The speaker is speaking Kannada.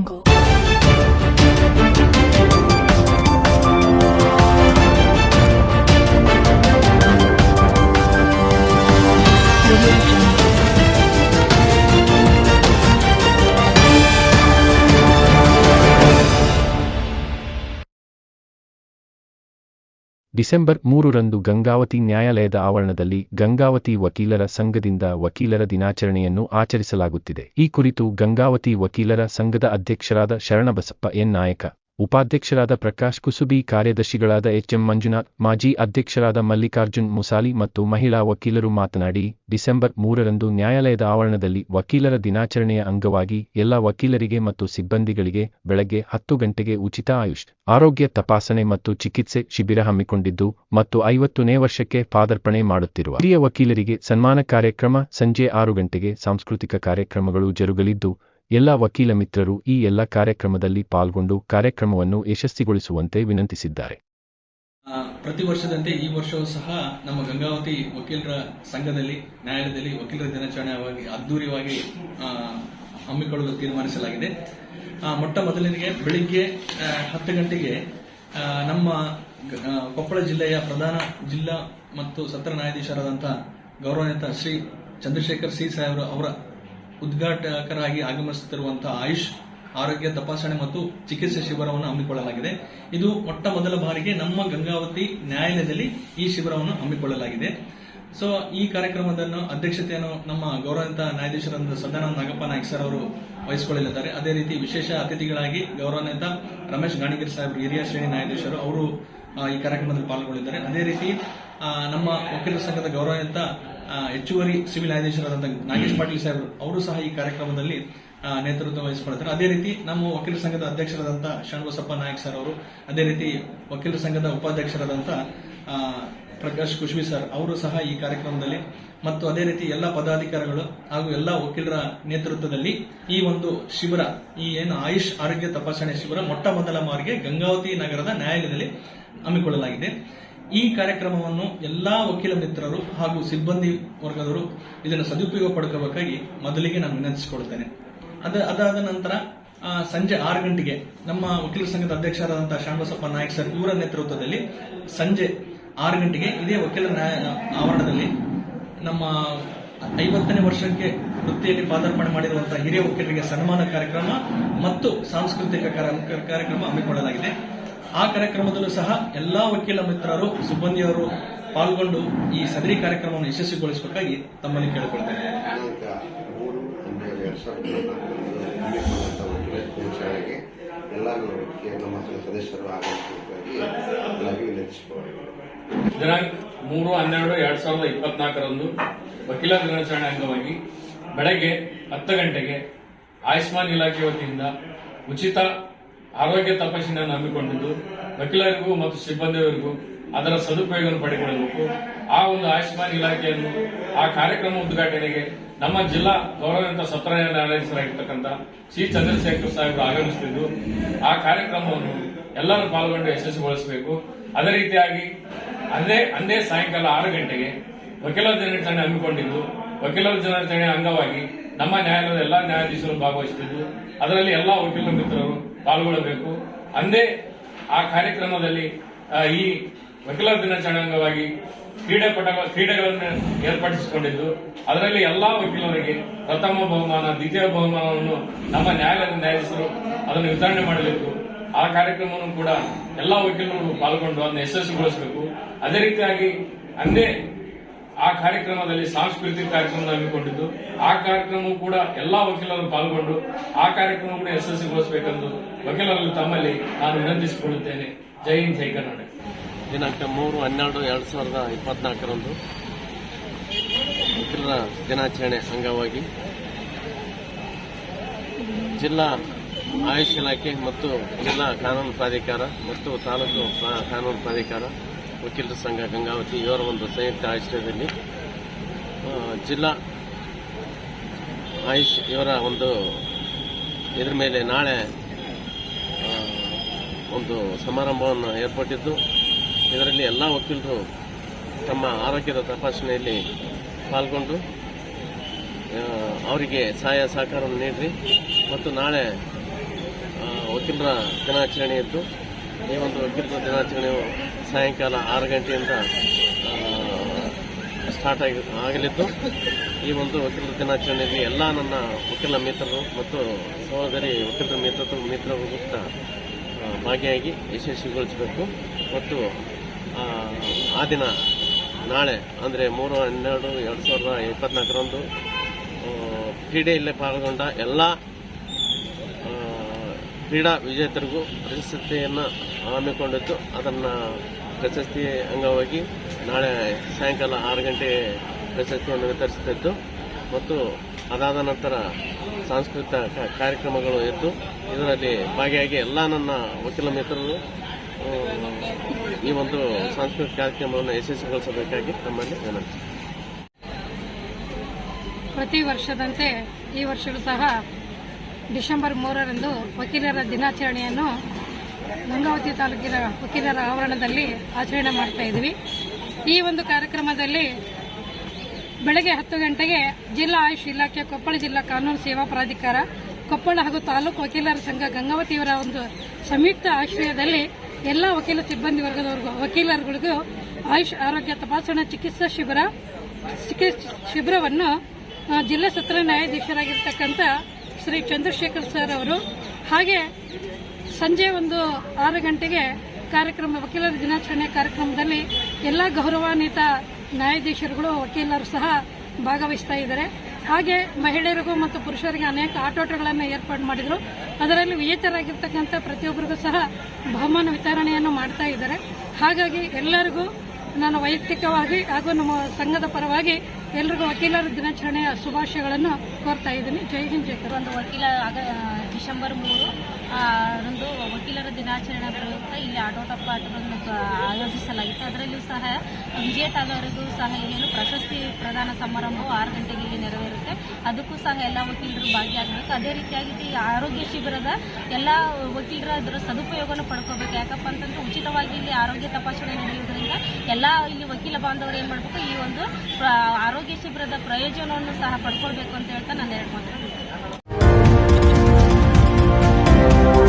angle ಡಿಸೆಂಬರ್ ಮೂರರಂದು ಗಂಗಾವತಿ ನ್ಯಾಯಾಲಯದ ಆವರಣದಲ್ಲಿ ಗಂಗಾವತಿ ವಕೀಲರ ಸಂಘದಿಂದ ವಕೀಲರ ದಿನಾಚರಣೆಯನ್ನು ಆಚರಿಸಲಾಗುತ್ತಿದೆ. ಈ ಕುರಿತು ಗಂಗಾವತಿ ವಕೀಲರ ಸಂಘದ ಅಧ್ಯಕ್ಷರಾದ ಶರಣಬಸಪ್ಪ ಎನ್. ನಾಯಕ ಉಪಾಧ್ಯಕ್ಷರಾದ ಪ್ರಕಾಶ್ ಕುಸುಬಿ, ಕಾರ್ಯದರ್ಶಿಗಳಾದ ಎಚ್ಎಂ ಮಂಜುನಾಥ್, ಮಾಜಿ ಅಧ್ಯಕ್ಷರಾದ ಮಲ್ಲಿಕಾರ್ಜುನ್ ಮುಸಾಲಿ ಮತ್ತು ಮಹಿಳಾ ವಕೀಲರು ಮಾತನಾಡಿ, ಡಿಸೆಂಬರ್ ಮೂರರಂದು ನ್ಯಾಯಾಲಯದ ಆವರಣದಲ್ಲಿ ವಕೀಲರ ದಿನಾಚರಣೆಯ ಅಂಗವಾಗಿ ಎಲ್ಲ ವಕೀಲರಿಗೆ ಮತ್ತು ಸಿಬ್ಬಂದಿಗಳಿಗೆ ಬೆಳಗ್ಗೆ ಹತ್ತು ಗಂಟೆಗೆ ಉಚಿತ ಆಯುಷ್, ಆರೋಗ್ಯ ತಪಾಸಣೆ ಮತ್ತು ಚಿಕಿತ್ಸೆ ಶಿಬಿರ ಹಮ್ಮಿಕೊಂಡಿದ್ದು ಮತ್ತು ಐವತ್ತನೇ ವರ್ಷಕ್ಕೆ ಪಾದಾರ್ಪಣೆ ಮಾಡುತ್ತಿರುವ ಹಿರಿಯ ವಕೀಲರಿಗೆ ಸನ್ಮಾನ ಕಾರ್ಯಕ್ರಮ ಸಂಜೆ ಆರು ಗಂಟೆಗೆ ಸಾಂಸ್ಕೃತಿಕ ಕಾರ್ಯಕ್ರಮಗಳು ಜರುಗಲಿದ್ದು ಎಲ್ಲ ವಕೀಲ ಮಿತ್ರರು ಈ ಎಲ್ಲ ಕಾರ್ಯಕ್ರಮದಲ್ಲಿ ಪಾಲ್ಗೊಂಡು ಕಾರ್ಯಕ್ರಮವನ್ನು ಯಶಸ್ವಿಗೊಳಿಸುವಂತೆ ವಿನಂತಿಸಿದ್ದಾರೆ. ಪ್ರತಿ ವರ್ಷದಂತೆ ಈ ವರ್ಷವೂ ಸಹ ನಮ್ಮ ಗಂಗಾವತಿ ವಕೀಲರ ಸಂಘದಲ್ಲಿ, ನ್ಯಾಯಾಲಯದಲ್ಲಿ ವಕೀಲರ ದಿನಾಚರಣೆಯಾಗಿ ಅದ್ದೂರಿಯಾಗಿ ಹಮ್ಮಿಕೊಳ್ಳಲು ತೀರ್ಮಾನಿಸಲಾಗಿದೆ. ಮೊಟ್ಟ ಮೊದಲಿಗೆ ಬೆಳಿಗ್ಗೆ ಹತ್ತು ಗಂಟೆಗೆ ನಮ್ಮ ಕೊಪ್ಪಳ ಜಿಲ್ಲೆಯ ಪ್ರಧಾನ ಜಿಲ್ಲಾ ಮತ್ತು ಸತ್ರ ನ್ಯಾಯಾಧೀಶರಾದಂತಹ ಗೌರವಾನ್ವಿತ ಶ್ರೀ ಚಂದ್ರಶೇಖರ್ ಸಿ ಸಾಹೇಬ್ರ ಅವರ ಉದ್ಘಾಟಕರಾಗಿ ಆಗಮಿಸುತ್ತಿರುವಂತಹ ಆಯುಷ್, ಆರೋಗ್ಯ ತಪಾಸಣೆ ಮತ್ತು ಚಿಕಿತ್ಸೆ ಶಿಬಿರವನ್ನು ಹಮ್ಮಿಕೊಳ್ಳಲಾಗಿದೆ. ಇದು ಮೊಟ್ಟ ಮೊದಲ ಬಾರಿಗೆ ನಮ್ಮ ಗಂಗಾವತಿ ನ್ಯಾಯಾಲಯದಲ್ಲಿ ಈ ಶಿಬಿರವನ್ನು ಹಮ್ಮಿಕೊಳ್ಳಲಾಗಿದೆ. ಸೊ ಈ ಕಾರ್ಯಕ್ರಮದನ್ನು ಅಧ್ಯಕ್ಷತೆಯನ್ನು ನಮ್ಮ ಗೌರವಾನ್ವಿತ ನ್ಯಾಯಾಧೀಶರಾದ ಸದಾನಂದ ನಾಗಪ್ಪ ನಾಯ್ಕ ಸರ್ ಅವರು ವಹಿಸಿಕೊಳ್ಳಲಿದ್ದಾರೆ. ಅದೇ ರೀತಿ ವಿಶೇಷ ಅತಿಥಿಗಳಾಗಿ ಗೌರವಾನ್ವಿತ ರಮೇಶ್ ಗಾಣಿಗಿರಿ ಸಾಹೇಬ್ ಹಿರಿಯ ಶ್ರೇಣಿ ನ್ಯಾಯಾಧೀಶರು ಅವರು ಈ ಕಾರ್ಯಕ್ರಮದಲ್ಲಿ ಪಾಲ್ಗೊಳ್ಳಿದ್ದಾರೆ ಅದೇ ರೀತಿ ನಮ್ಮ ವಕೀಲರ ಸಂಘದ ಗೌರವಾನ್ವಿತ ಹೆಚ್ಚುವರಿ ಸಿವಿಲ್ ನ್ಯಾಯಾಧೀಶರಾದಂಥ ನಾಗೇಶ್ ಪಾಟೀಲ್ ಸಾಹೇಬ್ ಅವರು ಸಹ ಈ ಕಾರ್ಯಕ್ರಮದಲ್ಲಿ ನೇತೃತ್ವ ವಹಿಸಿಕೊಳ್ತಾರೆ. ಅದೇ ರೀತಿ ನಮ್ಮ ವಕೀಲರ ಸಂಘದ ಅಧ್ಯಕ್ಷರಾದಂಥ ಶರಣಬಸಪ್ಪ ನಾಯಕ್ ಸರ್ ಅವರು ಅದೇ ರೀತಿ ವಕೀಲರ ಸಂಘದ ಉಪಾಧ್ಯಕ್ಷರಾದಂಥ ಪ್ರಕಾಶ್ ಕುಶ್ವಿ ಸರ್ ಅವರು ಸಹ ಈ ಕಾರ್ಯಕ್ರಮದಲ್ಲಿ ಮತ್ತು ಅದೇ ರೀತಿ ಎಲ್ಲ ಪದಾಧಿಕಾರಿಗಳು ಹಾಗೂ ಎಲ್ಲ ವಕೀಲರ ನೇತೃತ್ವದಲ್ಲಿ ಈ ಒಂದು ಶಿಬಿರ ಈ ಏನು ಆಯುಷ್ ಆರೋಗ್ಯ ತಪಾಸಣೆ ಶಿಬಿರ ಮೊಟ್ಟ ಮೊದಲ ಮಾರ್ಗೆ ಗಂಗಾವತಿ ನಗರದ ನ್ಯಾಯಾಲಯದಲ್ಲಿ ಹಮ್ಮಿಕೊಳ್ಳಲಾಗಿದೆ. ಈ ಕಾರ್ಯಕ್ರಮವನ್ನು ಎಲ್ಲ ವಕೀಲ ಮಿತ್ರರು ಹಾಗೂ ಸಿಬ್ಬಂದಿ ವರ್ಗದವರು ಇದನ್ನು ಸದುಪಯೋಗ ಪಡ್ಕೋಬೇಕಾಗಿ ಮೊದಲಿಗೆ ನಾನು ವಿನಂತಿಸಿಕೊಳ್ತೇನೆ. ಅದ, ಅದಾದ ನಂತರ ಸಂಜೆ ಆರು ಗಂಟೆಗೆ ನಮ್ಮ ವಕೀಲರ ಸಂಘದ ಅಧ್ಯಕ್ಷರಾದಂತಹ ಶಾಣಬಸಪ್ಪ ನಾಯಕ್ ಸರ್ ಇವರ ನೇತೃತ್ವದಲ್ಲಿ ಸಂಜೆ ಆರು ಗಂಟೆಗೆ ಇದೇ ವಕೀಲರ ನ್ಯಾಯ ಆವರಣದಲ್ಲಿ ನಮ್ಮ ಐವತ್ತನೇ ವರ್ಷಕ್ಕೆ ವೃತ್ತಿಯಲ್ಲಿ ಪಾದಾರ್ಪಣೆ ಮಾಡಿರುವಂತಹ ಹಿರಿಯ ವಕೀಲರಿಗೆ ಸನ್ಮಾನ ಕಾರ್ಯಕ್ರಮ ಮತ್ತು ಸಾಂಸ್ಕೃತಿಕ ಕಾರ್ಯ- ಕಾರ್ಯಕ್ರಮ ಹಮ್ಮಿಕೊಳ್ಳಲಾಗಿದೆ. ಆ ಕಾರ್ಯಕ್ರಮದಲ್ಲೂ ಸಹ ಎಲ್ಲ ವಕೀಲ ಮಿತ್ರರು ಸಿಬ್ಬಂದಿಯವರು ಪಾಲ್ಗೊಂಡು ಈ ಸದರಿ ಕಾರ್ಯಕ್ರಮವನ್ನು ಯಶಸ್ವಿಗೊಳಿಸಬೇಕಾಗಿ ತಮ್ಮಲ್ಲಿ ಕೇಳಿಕೊಳ್ತೇನೆ. ದಿನಾಂಕ ಮೂರು ಹನ್ನೆರಡು ಎರಡು ಸಾವಿರದ ಇಪ್ಪತ್ನಾಲ್ಕರಂದು ವಕೀಲ ದಿನಾಚರಣೆ ಅಂಗವಾಗಿ ಬೆಳಗ್ಗೆ ಹತ್ತು ಗಂಟೆಗೆ ಆಯುಷ್ಮಾನ್ ಇಲಾಖೆ ವತಿಯಿಂದ ಉಚಿತ ಆರೋಗ್ಯ ತಪಾಸಣೆಯನ್ನು ಹಮ್ಮಿಕೊಂಡಿದ್ದು ವಕೀಲರಿಗೂ ಮತ್ತು ಸಿಬ್ಬಂದಿಯವರಿಗೂ ಅದರ ಸದುಪಯೋಗವನ್ನು ಪಡೆದುಕೊಳ್ಳಬೇಕು ಆ ಒಂದು ಆಯುಷ್ಮಾನ್ ಇಲಾಖೆಯನ್ನು, ಆ ಕಾರ್ಯಕ್ರಮ ಉದ್ಘಾಟನೆಗೆ ನಮ್ಮ ಜಿಲ್ಲಾ ಗೌರವಂತ ಸತ್ರ ನ್ಯಾಯಾಧೀಶರಾಗಿರ್ತಕ್ಕಂಥ ಸಿ ಚಂದ್ರಶೇಖರ್ ಸಾಹೇಬರು ಆಗಮಿಸುತ್ತಿದ್ದು ಆ ಕಾರ್ಯಕ್ರಮವನ್ನು ಎಲ್ಲರೂ ಪಾಲ್ಗೊಂಡು ಯಶಸ್ವಿಗೊಳಿಸಬೇಕು. ಅದೇ ರೀತಿಯಾಗಿ ಅಂದೇ ಅಂದೇ ಸಾಯಂಕಾಲ ಆರು ಗಂಟೆಗೆ ವಕೀಲರ ದಿನಾಚರಣೆ ಹಮ್ಮಿಕೊಂಡಿದ್ದು, ವಕೀಲರ ದಿನಾಚರಣೆ ಅಂಗವಾಗಿ ನಮ್ಮ ನ್ಯಾಯಾಲಯದ ಎಲ್ಲಾ ನ್ಯಾಯಾಧೀಶರು ಭಾಗವಹಿಸುತ್ತಿದ್ದು ಅದರಲ್ಲಿ ಎಲ್ಲಾ ವಕೀಲರ ಮಿತ್ರರು ಪಾಲ್ಗೊಳ್ಳಬೇಕು. ಅಂದೇ ಆ ಕಾರ್ಯಕ್ರಮದಲ್ಲಿ ಈ ವಕೀಲರ ದಿನಾಚರಣೆ ಅಂಗವಾಗಿ ಕ್ರೀಡಾಪಟ ಕ್ರೀಡೆಗಳನ್ನು ಏರ್ಪಡಿಸಿಕೊಂಡಿದ್ದು, ಅದರಲ್ಲಿ ಎಲ್ಲಾ ವಕೀಲರಿಗೆ ಪ್ರಥಮ ಬಹುಮಾನ, ದ್ವಿತೀಯ ಬಹುಮಾನವನ್ನು ನಮ್ಮ ನ್ಯಾಯಾಲಯದ ನ್ಯಾಯಾಧೀಶರು ಅದನ್ನು ವಿತರಣೆ ಮಾಡಲಿದ್ದು, ಆ ಕಾರ್ಯಕ್ರಮವನ್ನು ಕೂಡ ಎಲ್ಲಾ ವಕೀಲರು ಪಾಲ್ಗೊಂಡು ಅದನ್ನು ಯಶಸ್ವಿಗೊಳಿಸಬೇಕು. ಅದೇ ರೀತಿಯಾಗಿ ಅಂದೇ ಆ ಕಾರ್ಯಕ್ರಮದಲ್ಲಿ ಸಾಂಸ್ಕೃತಿಕ ಕಾರ್ಯಕ್ರಮ ಹಮ್ಮಿಕೊಂಡಿದ್ದು, ಆ ಕಾರ್ಯಕ್ರಮವೂ ಕೂಡ ಎಲ್ಲಾ ವಕೀಲರು ಪಾಲ್ಗೊಂಡು ಆ ಕಾರ್ಯಕ್ರಮ ಕೂಡ ಯಶಸ್ವಿಗೊಳಿಸಬೇಕೆಂದು ವಕೀಲರಲ್ಲಿ ತಮ್ಮಲ್ಲಿ ನಾನು ವಿನಂತಿಸಿಕೊಳ್ಳುತ್ತೇನೆ. ಜೈ ಹಿಂದ್, ಜೈ ಕನ್ನಡ ದಿನಾಂಕ ಮೂರು, ಹನ್ನೆರಡು, ಎರಡು ಸಾವಿರದ ಇಪ್ಪತ್ನಾಲ್ಕರಂದು ವಕೀಲರ ದಿನಾಚರಣೆ ಅಂಗವಾಗಿ ಜಿಲ್ಲಾ ಆಯುಷ್ ಇಲಾಖೆ ಮತ್ತು ಜಿಲ್ಲಾ ಕಾನೂನು ಪ್ರಾಧಿಕಾರ ಮತ್ತು ತಾಲೂಕು ಕಾನೂನು ಪ್ರಾಧಿಕಾರ ವಕೀಲರ ಸಂಘ ಗಂಗಾವತಿ ಇವರ ಒಂದು ಸಂಯುಕ್ತ ಆಶ್ರಯದಲ್ಲಿ ಜಿಲ್ಲಾ ಆಯುಷ್ ಇವರ ಒಂದು ಇದ್ರ ಮೇಲೆ ನಾಳೆ ಒಂದು ಸಮಾರಂಭವನ್ನು ಏರ್ಪಟ್ಟಿದ್ದು. ಇದರಲ್ಲಿ ಎಲ್ಲ ವಕೀಲರು ತಮ್ಮ ಆರೋಗ್ಯದ ತಪಾಸಣೆಯಲ್ಲಿ ಪಾಲ್ಗೊಂಡು ಅವರಿಗೆ ಸಹಾಯ ಸಹಕಾರವನ್ನು ನೀಡಿರಿ. ಮತ್ತು ನಾಳೆ ವಕೀಲರ ದಿನಾಚರಣೆ ಇದ್ದು, ಈ ಒಂದು ವಕೀಲರ ದಿನಾಚರಣೆಯು ಸಾಯಂಕಾಲ ಆರು ಗಂಟೆಯಿಂದ ಸ್ಟಾರ್ಟ್ ಆಗಿ ಆಗಲಿದ್ದು. ಈ ಒಂದು ವಕೀಲರ ದಿನಾಚರಣೆಯಲ್ಲಿ ಎಲ್ಲ ನನ್ನ ವಕೀಲ ಮಿತ್ರರು ಮತ್ತು ಸಹೋದರಿ ವಕೀಲರ ಮಿತ್ರ ಮಿತ್ರರು ಭಾಗಿಯಾಗಿ ಯಶಸ್ವಿಗೊಳಿಸಬೇಕು. ಮತ್ತು ಆ, ದಿನ ನಾಳೆ ಅಂದರೆ ಮೂರು ಹನ್ನೆರಡು ಎರಡು ಸಾವಿರದ ಇಪ್ಪತ್ನಾಲ್ಕರಂದು ಕ್ರೀಡೆಯಲ್ಲೇ ಪಾಲ್ಗೊಂಡ ಎಲ್ಲ ಕ್ರೀಡಾ ವಿಜೇತರಿಗೂ ಪ್ರಶಸ್ತಿಯನ್ನು ಹಮ್ಮಿಕೊಂಡಿದ್ದು ಅದನ್ನು ಪ್ರಶಸ್ತಿ ಅಂಗವಾಗಿ ನಾಳೆ ಸಾಯಂಕಾಲ ಆರು ಗಂಟೆ ಪ್ರಶಸ್ತಿಯನ್ನು ವಿತರಿಸುತ್ತಿದ್ದು ಮತ್ತು ಅದಾದ ನಂತರ ಸಾಂಸ್ಕೃತಿಕ ಕಾರ್ಯಕ್ರಮಗಳು ಇದ್ದು ಇದರಲ್ಲಿ ಭಾಗಿಯಾಗಿ ಎಲ್ಲ ನನ್ನ ವಕೀಲ ಮಿತ್ರರು ಈ ಒಂದು ಸಾಂಸ್ಕೃತಿಕ ಕಾರ್ಯಕ್ರಮವನ್ನು ಯಶಸ್ವಿಗೊಳಿಸಬೇಕಾಗಿ ತಮ್ಮಲ್ಲಿ ವಿನಂತಿ. ಪ್ರತಿ ವರ್ಷದಂತೆ ಈ ವರ್ಷವೂ ಸಹ ಡಿಸೆಂಬರ್ ಮೂರರಂದು ವಕೀಲರ ದಿನಾಚರಣೆಯನ್ನು ಗಂಗಾವತಿ ತಾಲೂಕಿನ ವಕೀಲರ ಆವರಣದಲ್ಲಿ ಆಚರಣೆ ಮಾಡ್ತಾ ಇದ್ವಿ ಈ ಒಂದು ಕಾರ್ಯಕ್ರಮದಲ್ಲಿ ಬೆಳಗ್ಗೆ ಹತ್ತು ಗಂಟೆಗೆ ಜಿಲ್ಲಾ ಆಯುಷ್ ಇಲಾಖೆ ಕೊಪ್ಪಳ ಜಿಲ್ಲಾ ಕಾನೂನು ಸೇವಾ ಪ್ರಾಧಿಕಾರ, ಕೊಪ್ಪಳ ಹಾಗೂ ತಾಲೂಕು ವಕೀಲರ ಸಂಘ ಗಂಗಾವತಿಯವರ ಒಂದು ಸಂಯುಕ್ತ ಆಶ್ರಯದಲ್ಲಿ ಎಲ್ಲ ವಕೀಲ ಸಿಬ್ಬಂದಿ ವರ್ಗದವರಿಗೂ, ವಕೀಲರುಗಳಿಗೂ ಆಯುಷ್ ಆರೋಗ್ಯ ತಪಾಸಣಾ ಚಿಕಿತ್ಸಾ ಶಿಬಿರ ಶಿಬಿರವನ್ನು ಜಿಲ್ಲಾ ಸತ್ರ ನ್ಯಾಯಾಧೀಶರಾಗಿರ್ತಕ್ಕಂಥ ಶ್ರೀ ಚಂದ್ರಶೇಖರ್ ಸರ್ ಅವರು ಹಾಗೆ ಸಂಜೆ ಒಂದು ಆರು ಗಂಟೆಗೆ ಕಾರ್ಯಕ್ರಮ, ವಕೀಲರ ದಿನಾಚರಣೆ ಕಾರ್ಯಕ್ರಮದಲ್ಲಿ ಎಲ್ಲ ಗೌರವಾನ್ವಿತ ನ್ಯಾಯಾಧೀಶರುಗಳು, ವಕೀಲರು ಸಹ ಭಾಗವಹಿಸ್ತಾ ಇದ್ದಾರೆ. ಹಾಗೆ ಮಹಿಳೆಯರಿಗೂ ಮತ್ತು ಪುರುಷರಿಗೆ ಅನೇಕ ಆಟೋಟಗಳನ್ನು ಏರ್ಪಾಡು ಮಾಡಿದರು. ಅದರಲ್ಲಿ ವಿಜೇತರಾಗಿರ್ತಕ್ಕಂಥ ಪ್ರತಿಯೊಬ್ಬರಿಗೂ ಸಹ ಬಹುಮಾನ ವಿತರಣೆಯನ್ನು ಮಾಡ್ತಾ ಇದ್ದಾರೆ. ಹಾಗಾಗಿ ಎಲ್ಲರಿಗೂ ನಾನು ವೈಯಕ್ತಿಕವಾಗಿ ಹಾಗೂ ನಮ್ಮ ಸಂಘದ ಪರವಾಗಿ ಎಲ್ರಿಗೂ ವಕೀಲರ ದಿನಾಚರಣೆಯ ಶುಭಾಶಯಗಳನ್ನು ಕೋರ್ತಾ ಇದ್ದೀನಿ. ಜೈ ಹಿಂದ್, ಜೈ ಕರ್ನಾಟಕ. ಒಂದು ವಕೀಲ ಡಿಸೆಂಬರ್ ಮೂರು ರಂದು ವಕೀಲರ ದಿನಾಚರಣೆ ಪ್ರಯುಕ್ತ ಇಲ್ಲಿ ಆಟೋಟ ಪಾಠಗಳನ್ನು ಆಯೋಜಿಸಲಾಗಿತ್ತು. ಅದರಲ್ಲೂ ಸಹ ವಿಜೇತಾದವರಿಗೂ ಸಹ ಏನು ಪ್ರಶಸ್ತಿ ಪ್ರದಾನ ಸಮಾರಂಭವು ಆರು ಗಂಟೆಗೆ ಇಲ್ಲಿ ನೆರವೇರುತ್ತೆ. ಅದಕ್ಕೂ ಸಹ ಎಲ್ಲ ವಕೀಲರು ಭಾಗಿಯಾಗಬೇಕು. ಅದೇ ರೀತಿಯಾಗಿ ಈ ಆರೋಗ್ಯ ಶಿಬಿರದ ಎಲ್ಲ ವಕೀಲರ ಅದರ ಸದುಪಯೋಗವನ್ನು ಪಡ್ಕೋಬೇಕು. ಯಾಕಪ್ಪ ಅಂತಂದ್ರೆ ಉಚಿತವಾಗಿ ಇಲ್ಲಿ ಆರೋಗ್ಯ ತಪಾಸಣೆ ನಡೆಯುವುದರಿಂದ ಎಲ್ಲ ಇಲ್ಲಿ ವಕೀಲ ಬಾಂಧವರು ಏನು ಮಾಡಬೇಕು, ಈ ಒಂದು ಆರೋಗ್ಯ ಶಿಬಿರದ ಪ್ರಯೋಜನವನ್ನು ಸಹ ಪಡ್ಕೊಳ್ಬೇಕು ಅಂತ ಹೇಳ್ತಾ ನಾನು ಎರಡು ಮಾತು Thank you.